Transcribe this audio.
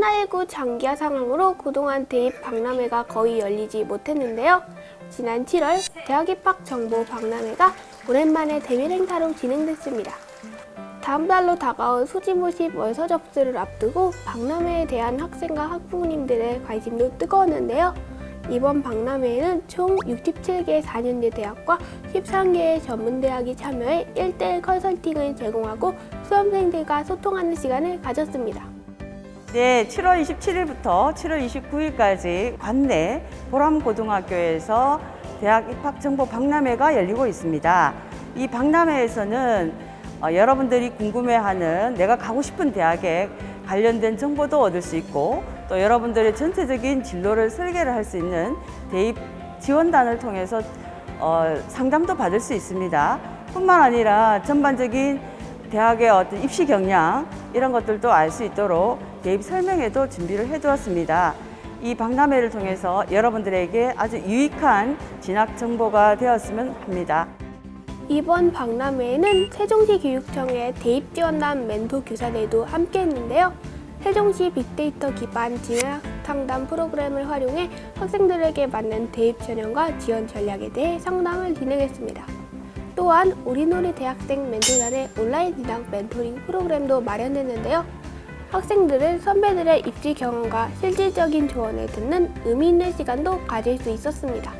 코로나19 장기화 상황으로 그동안 대입 박람회가 거의 열리지 못했는데요. 지난 7월 대학 입학 정보 박람회가 오랜만에 대면 행사로 진행됐습니다. 다음 달로 다가온 수지모집 월서 접수를 앞두고 박람회에 대한 학생과 학부모님들의 관심도 뜨거웠는데요. 이번 박람회에는 총 67개 4년제 대학과 13개의 전문대학이 참여해 1대1 컨설팅을 제공하고 수험생들과 소통하는 시간을 가졌습니다. 네, 7월 27일부터 7월 29일까지 관내 보람고등학교에서 대학 입학 정보 박람회가 열리고 있습니다. 이 박람회에서는 어, 여러분들이 궁금해하는 내가 가고 싶은 대학에 관련된 정보도 얻을 수 있고 또 여러분들의 전체적인 진로를 설계를 할 수 있는 대입 지원단을 통해서 어, 상담도 받을 수 있습니다. 뿐만 아니라 전반적인 대학의 어떤 입시 경향 이런 것들도 알 수 있도록 대입 설명회도 준비를 해두었습니다. 이 박람회를 통해서 여러분들에게 아주 유익한 진학 정보가 되었으면 합니다. 이번 박람회에는 세종시 교육청의 대입 지원단 멘토 교사들도 함께 했는데요. 세종시 빅데이터 기반 진학 상담 프로그램을 활용해 학생들에게 맞는 대입 전형과 지원 전략에 대해 상담을 진행했습니다. 또한 우리놀이 대학생 멘토단의 온라인 진학 멘토링 프로그램도 마련됐는데요. 학생들은 선배들의 입시 경험과 실질적인 조언을 듣는 의미 있는 시간도 가질 수 있었습니다.